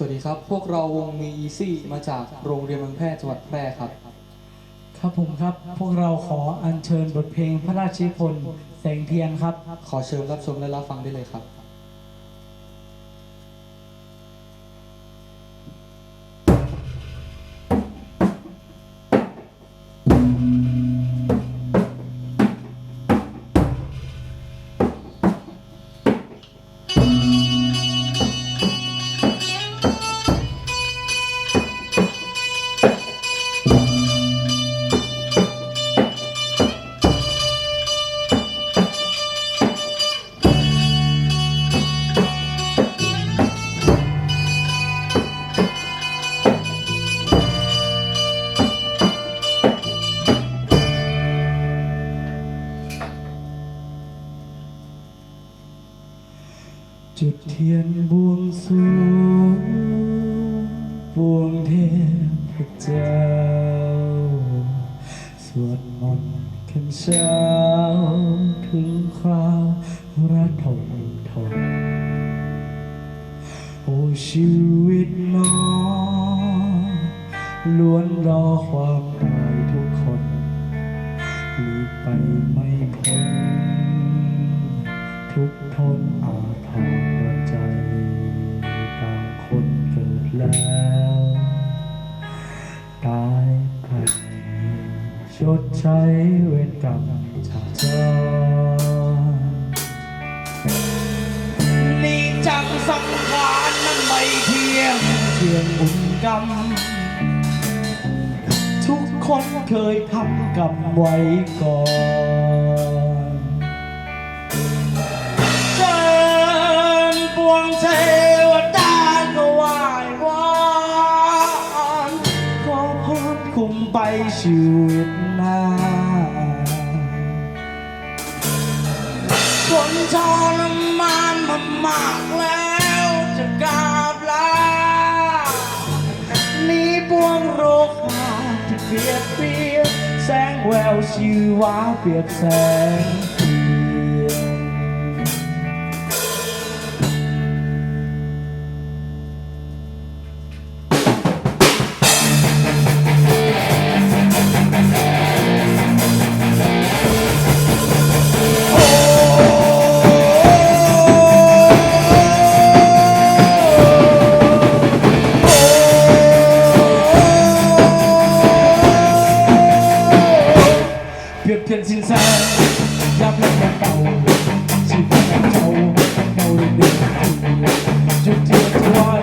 สวัสดีครับ พวกเราวงมีอีซี่มาจากโรงเรียนมังแพร่จังหวัดแพร่ครับ ครับผมครับ พวกเราขออัญเชิญบทเพลงพระราชนิพนธ์แสงเทียนครับ ขอเชิญรับชมและรับฟังได้เลยครับ จุดเทียนบวงสวงบวงเทพเจ้า สวดมนต์ขึ้นเช้า ถึงคราวระทมทนโอ้ชีวิตน้องล้วนรอความตายทุกคนหลีกไปไม่พ้นทุกทน ตายไปชดใช้เวรกรรมจากเธอนี่จังสังขารมันไม่เที่ยงเที่ยงบุญกรรม ทุกคนเคยทำกรรมไว้ก่อน ไปชีวิตหน้า คนทรมานมามากแล้วจะกราบลานี้ปวงโรคราที่เปียกเปียกแสงแววชีวาเปียกแสง เป็นสินสารเล่นกันเก่าชีวิตแบบเจ้าเราเรียนเด็กจุดเทียนทวาย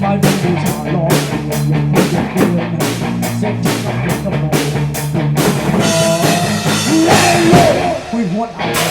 ไปเป็นดูชายร้องลงมือเดือนเซ็กซ์กับเด็กกับโมเล่เล่คุยหัวเอา